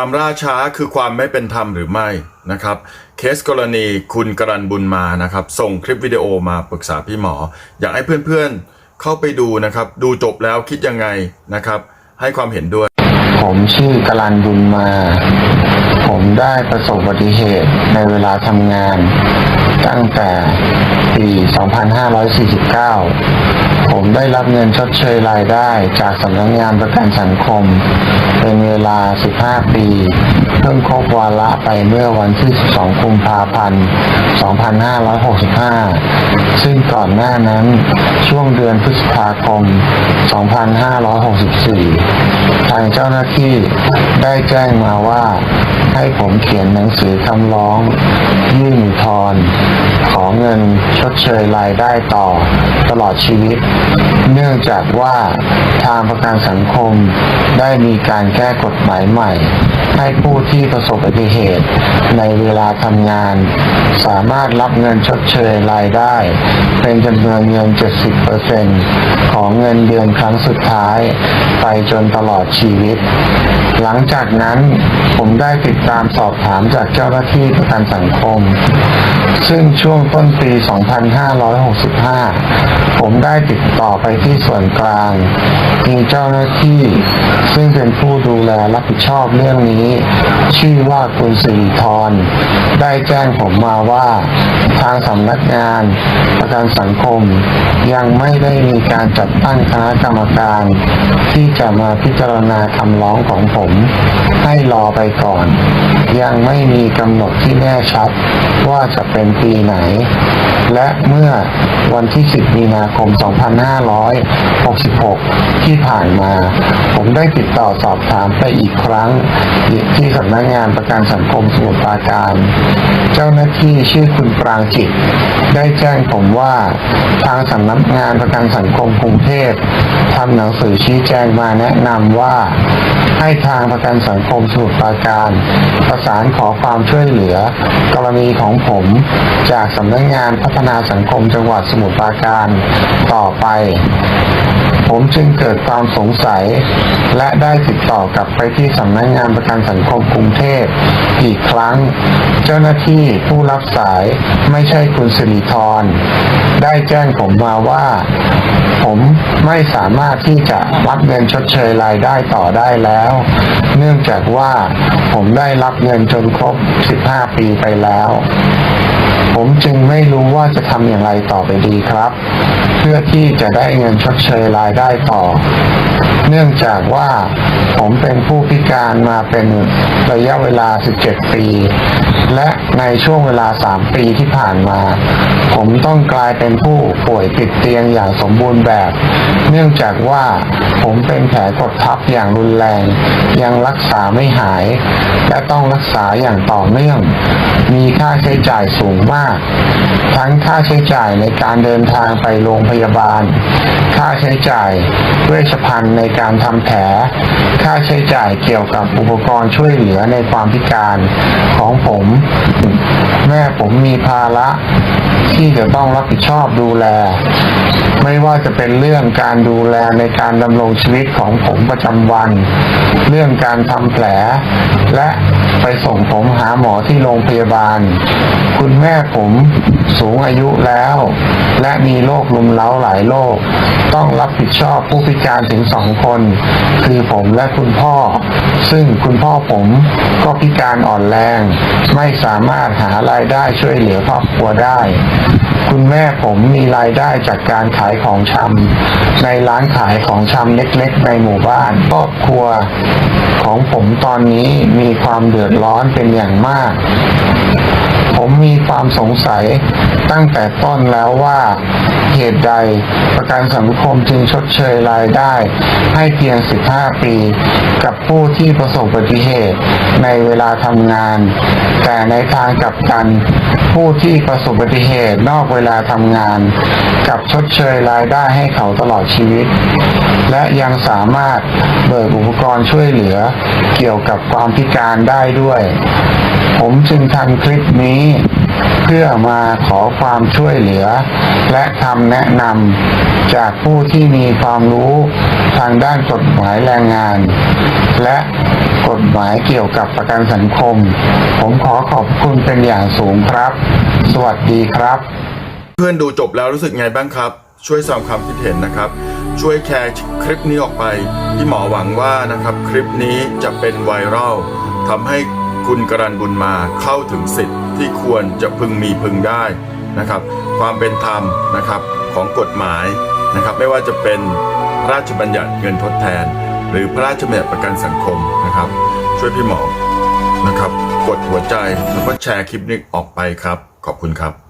ความล่าช้าคือความไม่เป็นธรรมหรือไม่นะครับ เคสกรณีคุณกรันบุญมานะครับ ส่งคลิปวิดีโอมาปรึกษาพี่หมอ อยากให้เพื่อนๆเข้าไปดูนะครับ ดูจบแล้วคิดยังไงนะครับ ให้ความเห็นด้วย ผมชื่อกลันบุญมา ผมได้ประสบอุบัติเหตุในเวลาทำงาน ตั้งแต่ปี 2549 ผมได้รับเงินชดเชยรายได้จากสำนักงงานประกันสังคม เป็นเวลา 15 ปี เพิ่งครบวาระไปเมื่อวันที่ 12 กุมภาพันธ์ 2565 ซึ่งก่อนหน้านั้นช่วงเดือนพฤษภาคม 2564 ทางเจ้าหน้าที่ได้แจ้งมาว่าให้ผมเขียนหนังสือคำร้อง ยื่นทธรณ์ขอเงินชดเชยรายได้ต่อตลอดชีวิต เนื่องจากว่าทางประกันสังคมได้มีการแก้กฎหมายใหม่ ให้ผู้ที่ประสบอุบัติเหตุในเวลาทำงาน สามารถรับเงินชดเชยรายได้ เป็นจำนวนเงิน 70%ของเงินเดือนครั้งสุดท้าย ไปจนตลอดชีวิตหลังจากนั้นผมได้ติดตามสอบถามจากเจ้าหน้าที่ประกันสังคม ซึ่งช่วงต้นปี 2565 ผมได้ติดต่อไปที่ส่วนกลาง มีเจ้าหน้าที่ ซึ่งเป็นผู้ดูแลรับผิดชอบเรื่องนี้ ชื่อว่าคุณสิริธรได้แจ้งผมมาว่าทางสำนักงาน ประกันสังคม ยังไม่ได้มีการจัดตั้งคณะกรรมการ ที่จะมาพิจารณาคำร้องของผมให้ รอไปก่อน ยังไม่มีกำหนดที่แน่ชัดว่าจะเป็นปีไหน และเมื่อวันที่ 10 มีนาคม 2566 ที่ผ่านมา ผมได้ติดต่อสอบถามไปอีกครั้ง ที่สำนักงานประกันสังคมสมุทรปราการ เจ้าหน้าที่ชื่อคุณปรางจิต ได้แจ้งผมว่าทางสำนักงานประกันสังคมกรุงเทพทำหนังสือชี้แจงมาแนะนำว่า ให้ทางประกันสังคมสมุทรปราการ ประสานขอความช่วยเหลือ กรณีของผมจากสำนักงานพัฒนาสังคมจังหวัดสมุทรปราการต่อไป ผมจึงเกิดความสงสัย และได้ติดต่อกลับไปที่สำนักงานประกันสังคมกรุงเทพอีกครั้ง เจ้าหน้าที่ผู้รับสายไม่ใช่คุณสิริธรได้แจ้งผมมาว่า ผมไม่สามารถที่จะรับเงินชดเชยรายได้ต่อได้แล้ว เนื่องจากว่าผมได้รับเงินจนครบ 15 ปีไปแล้ว ผมจึงไม่รู้ว่าจะทำอย่างไรต่อไปดีครับ เพื่อที่จะได้เงินชดเชยรายได้ต่อ เนื่องจากว่าผมเป็นผู้พิการมาเป็นระยะเวลา 17 ปี และในช่วงเวลา 3 ปีที่ผ่านมา ผมต้องกลายเป็นผู้ป่วยติดเตียงอย่างสมบูรณ์แบบ เนื่องจากว่าผมเป็นแผลกดทับอย่างรุนแรง ยังรักษาไม่หาย และต้องรักษาอย่างต่อเนื่อง มีค่าใช้จ่ายสูงมาก ทั้งค่าใช้จ่ายในการเดินทางไปโรงพยาบาล ค่าใช้จ่ายเวชภัณฑ์ในการทำแผล ค่าใช้จ่ายเกี่ยวกับอุปกรณ์ช่วยเหลือในความพิการของผม แม่ผมมีภาระที่จะต้องรับผิดชอบดูแล ไม่ว่าจะเป็นเรื่องการดูแลในการดำรงชีวิตของผมประจำวัน เรื่องการทำแผล และไปส่งผมหาหมอที่โรงพยาบาล คุณแม่ผม สูงอายุแล้ว และมีโรคลุมเล้าหลายโรคต้องรับผิดชอบผู้พิการถึงสองคน คือผมและคุณพ่อ ซึ่งคุณพ่อผมก็พิการอ่อนแรง ไม่สามารถหารายได้ช่วยเหลือครอบครัวได้ คุณแม่ผมมีรายได้จากการขายของชำในร้านขายของชำเล็กๆ ในหมู่บ้านครอบครัวของผมตอนนี้มีความเดือดร้อนเป็นอย่างมาก ผมมีความสงสัยตั้งแต่ต้นแล้วว่า เหตุใดประกันสังคมจึงชดเชยรายได้ ให้เพียง 15 ปี กับผู้ที่ประสบอุบัติเหตุในเวลาทำงาน แต่ในทางกลับกันผู้ที่ประสบอุบัติเหตุนอกเวลาทำงาน กับชดเชยรายได้ให้เขาตลอดชีวิต และยังสามารถเบิกอุปกรณ์ช่วยเหลือเกี่ยวกับความพิการได้ด้วย ผมจึงทำคลิปนี้เพื่อมาขอความช่วยเหลือ และคำแนะนำจากผู้ที่มีความรู้ทางด้านกฎหมายแรงงาน และกฎหมายเกี่ยวกับประกันสังคม ผมขอขอบคุณเป็นอย่างสูงครับ สวัสดีครับ เพื่อนดูจบแล้วรู้สึกไงบ้างครับ ช่วยสดงความคิดเห็นนะครับ ช่วยแชร์คลิปนี้ออกไปพี่หมอหวังว่านะครับคลิปนี้จะเป็นไวรัลทำให้คุณกรันบุญมาเข้าถึงสิทธิ์ที่ควรจะพึงมีพึงได้นะครับ ความเป็นธรรมนะครับของกฎหมายนะครับไม่ว่าจะเป็นพระราชบัญญัติเงินทดแทน หรือพระราชบัญญัติประกันสังคมนะครับ ช่วยพี่หมอนะครับ กดหัวใจแล้วก็แชร์คลิปนี้ออกไปครับ ขอบคุณครับ